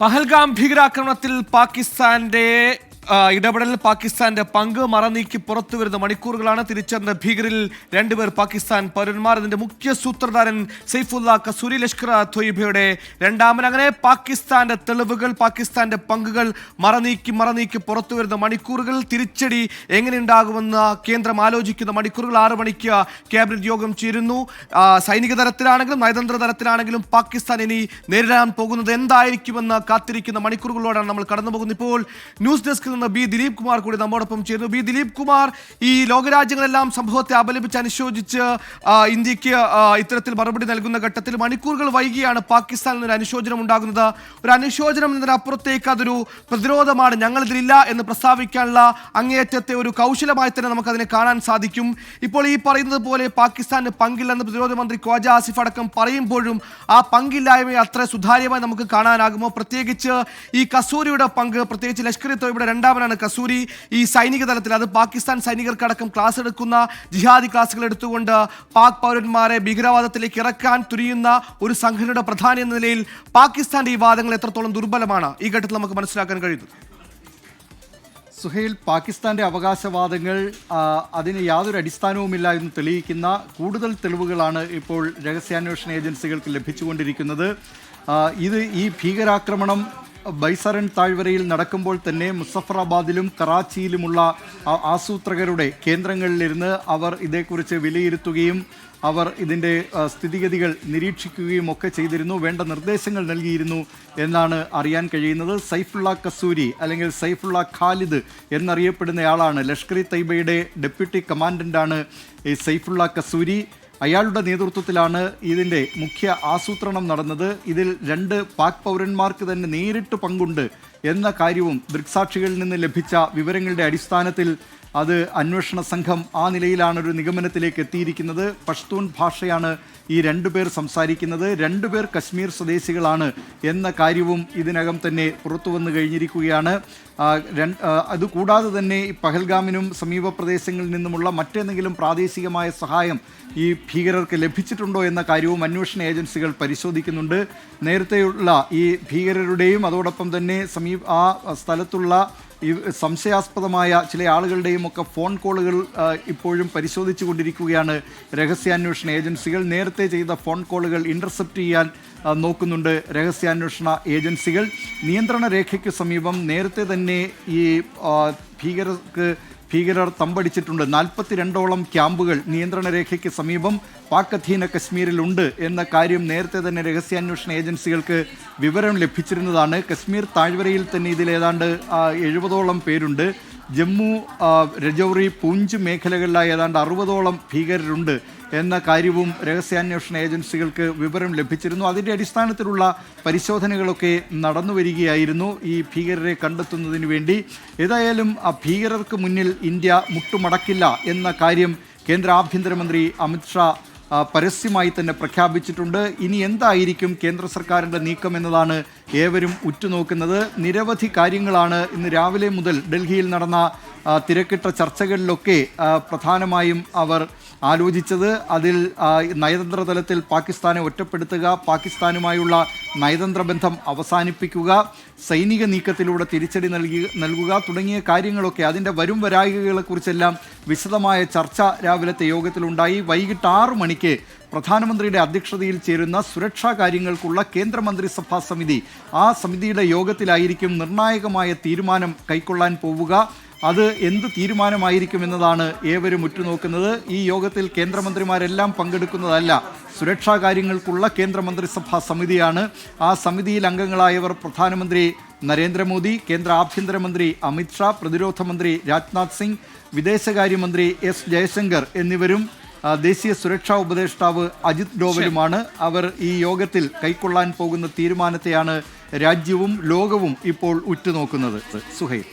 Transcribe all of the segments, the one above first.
പഹൽഗാം ഭീകരാക്രമണത്തിൽ പാകിസ്ഥാന്റെ ഇടപെടലിൽ പാകിസ്ഥാന്റെ പങ്ക് മറനീക്കി പുറത്തു വരുന്ന മണിക്കൂറുകളാണ് തിരിച്ചറിഞ്ഞ ഭീകരിൽ രണ്ടുപേർ പാകിസ്ഥാൻ പൗരന്മാർ. ഇതിന്റെ മുഖ്യ സൂത്രധാരൻ സൈഫുല്ല കസൂരി ലഷ്കർ തൊയ്ബയുടെ രണ്ടാമൻ. അങ്ങനെ പാകിസ്ഥാന്റെ തെളിവുകൾ പാകിസ്ഥാന്റെ പങ്കുകൾ മറനീക്കി മറനീക്കി പുറത്തു വരുന്ന മണിക്കൂറുകൾ തിരിച്ചടി എങ്ങനെയുണ്ടാകുമെന്ന് കേന്ദ്രം ആലോചിക്കുന്ന മണിക്കൂറുകൾ ആറ് മണിക്ക് ക്യാബിനറ്റ് യോഗം ചേരുന്നു. സൈനിക തലത്തിലാണെങ്കിലും നയതന്ത്ര തലത്തിലാണെങ്കിലും പാകിസ്ഥാൻ ഇനി നേരിടാൻ പോകുന്നത് എന്തായിരിക്കുമെന്ന് കാത്തിരിക്കുന്ന മണിക്കൂറുകളോടാണ് നമ്മൾ കടന്നു പോകുന്നത് ഇപ്പോൾ ന്യൂസ് ഡെസ്കിൽ നിന്ന് ബി ദിലീപ് കുമാർ കൂടി നമ്മോടൊപ്പം ചേരുന്നു. ബി ദിലീപ് കുമാർ ഈ ലോകരാജ്യങ്ങളെല്ലാം സംഭവത്തെ അപലപിച്ച് അനുശോചിച്ച് ഇന്ത്യയ്ക്ക് ഇത്തരത്തിൽ മറുപടി നൽകുന്ന ഘട്ടത്തിൽ മണിക്കൂറുകൾ വൈകിയാണ് പാകിസ്ഥാനിൽ ഒരു അനുശോചനം ഉണ്ടാകുന്നത്. ഒരു അനുശോചനം എന്നതിനപ്പുറത്തേക്ക് അതൊരു പ്രതിരോധമാണ് ഞങ്ങൾ ഇതിലില്ല എന്ന് പ്രസ്താവിക്കാനുള്ള അങ്ങേയറ്റത്തെ ഒരു കൗശലമായി തന്നെ നമുക്കതിനെ കാണാൻ സാധിക്കും. ഇപ്പോൾ ഈ പറയുന്നത് പോലെ പാകിസ്ഥാന് പങ്കില്ലെന്ന് പ്രതിരോധ മന്ത്രി ഖ്വാജ ആസിഫ് അടക്കം പറയുമ്പോഴും ആ പങ്കില്ലായ്മയെ അത്ര സുതാര്യമായി നമുക്ക് കാണാനാകുമോ? പ്രത്യേകിച്ച് ഈ കസൂരിയുടെ പങ്ക് പ്രത്യേകിച്ച് ലഷ്കർ ഇ തോയ്ബയുടെ രണ്ടാമനാണ് കസൂരി. ഈ സൈനിക തലത്തിൽ അത് പാകിസ്ഥാൻ സൈനികർക്കടക്കം ക്ലാസ് എടുക്കുന്ന ജിഹാദി ക്ലാസുകൾ എടുത്തുകൊണ്ട് പാക് പൗരന്മാരെ ഭീകരവാദത്തിലേക്ക് ഇറക്കാൻ തുരിയുന്ന ഒരു സംഘടനയുടെ പ്രധാന എന്ന നിലയിൽ പാകിസ്ഥാന്റെ ഈ വാദങ്ങൾ എത്രത്തോളം ദുർബലമാണ്? ഈ ഘട്ടത്തിൽ നമുക്ക് മനസ്സിലാക്കാൻ കഴിയുന്നത്. സുഹൈൽ പാകിസ്ഥാന്റെ അവകാശവാദങ്ങൾ അതിന് യാതൊരു അടിസ്ഥാനവുമില്ല എന്ന് തെളിയിക്കുന്ന കൂടുതൽ തെളിവുകളാണ് ഇപ്പോൾ രഹസ്യാന്വേഷണ ഏജൻസികൾക്ക് ലഭിച്ചുകൊണ്ടിരിക്കുന്നത്. ഇത് ഈ ഭീകരാക്രമണം ബൈസറൻ താഴ്വരയിൽ നടക്കുമ്പോൾ തന്നെ മുസഫറാബാദിലും കറാച്ചിയിലുമുള്ള ആസൂത്രകരുടെ കേന്ദ്രങ്ങളിലിരുന്ന് അവർ ഇതേക്കുറിച്ച് വിലയിരുത്തുകയും അവർ ഇതിന്റെ സ്ഥിതിഗതികൾ നിരീക്ഷിക്കുകയും ഒക്കെ ചെയ്തിരുന്നു. വേണ്ട നിർദ്ദേശങ്ങൾ നൽകിയിരുന്നു എന്നാണ് അറിയാൻ കഴിയുന്നത്. സൈഫുള്ള കസൂരി അല്ലെങ്കിൽ സൈഫുള്ള ഖാലിദ് എന്നറിയപ്പെടുന്നയാളാണ് ലഷ്കർ ഇ തൈബയുടെ ഡെപ്യൂട്ടി കമാൻഡന്റാണ് ഈ സൈഫുള്ള കസൂരി. അയാളുടെ നേതൃത്വത്തിലാണ് ഇതിന്റെ മുഖ്യ ആസൂത്രണം നടന്നത്. ഇതിൽ രണ്ട് പാക് പൗരന്മാർക്ക് തന്നെ നേരിട്ട് പങ്കുണ്ട് എന്ന കാര്യവും ദൃക്സാക്ഷികളിൽ നിന്ന് ലഭിച്ച വിവരങ്ങളുടെ അടിസ്ഥാനത്തിൽ അത് അന്വേഷണ സംഘം ആ നിലയിലാണ് ഒരു നിഗമനത്തിലേക്ക് എത്തിയിരിക്കുന്നത്. പഷ്തൂൺ ഭാഷയാണ് ഈ രണ്ടുപേർ സംസാരിക്കുന്നത്. രണ്ടുപേർ കശ്മീർ സ്വദേശികളാണ് എന്ന കാര്യവും ഇതിനകം തന്നെ പുറത്തു വന്നു കഴിഞ്ഞിരിക്കുകയാണ്. അതുകൂടാതെ തന്നെ ഈ പഹൽഗാമിനും സമീപ പ്രദേശങ്ങളിൽ നിന്നുമുള്ള മറ്റേതെങ്കിലും പ്രാദേശികമായ സഹായം ഈ ഭീകരർക്ക് ലഭിച്ചിട്ടുണ്ടോ എന്ന കാര്യവും അന്വേഷണ ഏജൻസികൾ പരിശോധിക്കുന്നുണ്ട്. നേരത്തെയുള്ള ഈ ഭീകരരുടെയും അതോടൊപ്പം തന്നെ സമീപ ആ സ്ഥലത്തുള്ള ഈ സംശയാസ്പദമായ ചില ആളുകളുടെയും ഒക്കെ ഫോൺ കോളുകൾ ഇപ്പോഴും പരിശോധിച്ചു കൊണ്ടിരിക്കുകയാണ് രഹസ്യാന്വേഷണ ഏജൻസികൾ നേരത്തെ ചെയ്ത ഫോൺ കോളുകൾ ഇന്റർസെപ്റ്റ് ചെയ്യാൻ നോക്കുന്നുണ്ട് രഹസ്യാന്വേഷണ ഏജൻസികൾ. നിയന്ത്രണ രേഖയ്ക്ക് സമീപം നേരത്തെ തന്നെ ഈ ഭീകരർക്ക് ഭീകരർ തമ്പടിച്ചിട്ടുണ്ട്. നാൽപ്പത്തിരണ്ടോളം ക്യാമ്പുകൾ നിയന്ത്രണ രേഖയ്ക്ക് സമീപം പാക് അധീന കശ്മീരിലുണ്ട് എന്ന കാര്യം നേരത്തെ തന്നെ രഹസ്യാന്വേഷണ ഏജൻസികൾക്ക് വിവരം ലഭിച്ചിരുന്നതാണ്. കശ്മീർ താഴ്വരയിൽ തന്നെ ഇതിലേതാണ്ട് എഴുപതോളം പേരുണ്ട്. ജമ്മു രജൌറി പൂഞ്ച് മേഖലകളിലായി ഏതാണ്ട് അറുപതോളം ഭീകരരുണ്ട്. എന്ന കാര്യവും രഹസ്യാന്വേഷണ ഏജൻസികൾക്ക് വിവരം ലഭിച്ചിരുന്നു. അതിന്റെ അടിസ്ഥാനത്തിലുള്ള പരിശോധനകളൊക്കെ നടന്നു വരികയായിരുന്നു ഈ ഭീകരരെ കണ്ടെത്തുന്നതിന് വേണ്ടി. ഏതായാലും ആ ഭീകരർക്ക് മുന്നിൽ ഇന്ത്യ മുട്ടുമടക്കില്ല എന്ന കാര്യം കേന്ദ്ര ആഭ്യന്തരമന്ത്രി അമിത്ഷാ പരസ്യമായി തന്നെ പ്രഖ്യാപിച്ചിട്ടുണ്ട്. ഇനി എന്തായിരിക്കും കേന്ദ്ര സർക്കാരിന്റെ നീക്കം എന്നതാണ് ഏവരും ഉറ്റുനോക്കുന്നത്. നിരവധി കാര്യങ്ങളാണ് ഇന്ന് രാവിലെ മുതൽ ഡൽഹിയിൽ നടന്ന തിരക്കിട്ട ചർച്ചകളിലൊക്കെ പ്രധാനമായും അവർ ആലോചിച്ചത് അതിൽ നയതന്ത്ര തലത്തിൽ പാകിസ്ഥാനെ ഒറ്റപ്പെടുത്തുക പാകിസ്ഥാനുമായുള്ള നയതന്ത്ര ബന്ധം അവസാനിപ്പിക്കുക സൈനിക നീക്കത്തിലൂടെ തിരിച്ചടി നൽകി നൽകുക തുടങ്ങിയ കാര്യങ്ങളൊക്കെ അതിന്റെ വരും വരായികകളെക്കുറിച്ചെല്ലാം വിശദമായ ചർച്ച രാവിലത്തെ യോഗത്തിലുണ്ടായി. വൈകിട്ട് ആറ് മണിക്ക് പ്രധാനമന്ത്രിയുടെ അധ്യക്ഷതയിൽ ചേരുന്ന സുരക്ഷാ കാര്യങ്ങൾക്കുള്ള കേന്ദ്രമന്ത്രിസഭാ സമിതി ആ സമിതിയുടെ യോഗത്തിലായിരിക്കും നിർണായകമായ തീരുമാനം കൈക്കൊള്ളാൻ പോവുക. അത് എന്ത് തീരുമാനമായിരിക്കും എന്നതാണ് ഏവരും ഉറ്റുനോക്കുന്നത്. ഈ യോഗത്തിൽ കേന്ദ്രമന്ത്രിമാരെല്ലാം പങ്കെടുക്കുന്നതല്ല സുരക്ഷാ കാര്യങ്ങൾക്കുള്ള കേന്ദ്രമന്ത്രിസഭാ സമിതിയാണ്. ആ സമിതിയിൽ അംഗങ്ങളായവർ പ്രധാനമന്ത്രി നരേന്ദ്രമോദി കേന്ദ്ര ആഭ്യന്തരമന്ത്രി അമിത്ഷാ പ്രതിരോധ മന്ത്രി രാജ്നാഥ് സിംഗ് വിദേശകാര്യമന്ത്രി എസ് ജയശങ്കർ എന്നിവരും ദേശീയ സുരക്ഷാ ഉപദേഷ്ടാവ് അജിത് ഡോവലുമാണ്. അവർ ഈ യോഗത്തിൽ കൈക്കൊള്ളാൻ പോകുന്ന തീരുമാനത്തെയാണ് രാജ്യവും ലോകവും ഇപ്പോൾ ഉറ്റുനോക്കുന്നത്. സുഹൈൽ.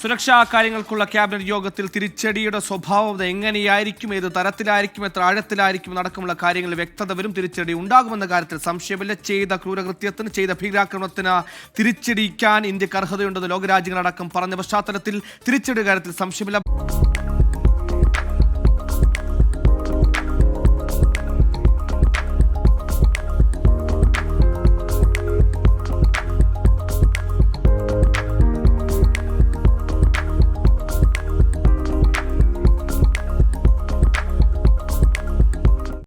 സുരക്ഷാ കാര്യങ്ങൾക്കുള്ള ക്യാബിനറ്റ് യോഗത്തിൽ തിരിച്ചടിയുടെ സ്വഭാവം എങ്ങനെയായിരിക്കും ഏത് തരത്തിലായിരിക്കും എത്ര ആഴത്തിലായിരിക്കും അടക്കമുള്ള കാര്യങ്ങൾ വ്യക്തത വരും. തിരിച്ചടി ഉണ്ടാകുമെന്ന കാര്യത്തിൽ സംശയമില്ല. ചെയ്ത ക്രൂരകൃത്യത്തിന് ചെയ്ത ഭീകരാക്രമണത്തിന് തിരിച്ചടിക്കാൻ ഇന്ത്യയ്ക്ക് അർഹതയുണ്ടെന്ന് ലോകരാജ്യങ്ങളടക്കം പറഞ്ഞ പശ്ചാത്തലത്തിൽ തിരിച്ചടി കാര്യത്തിൽ സംശയമില്ല.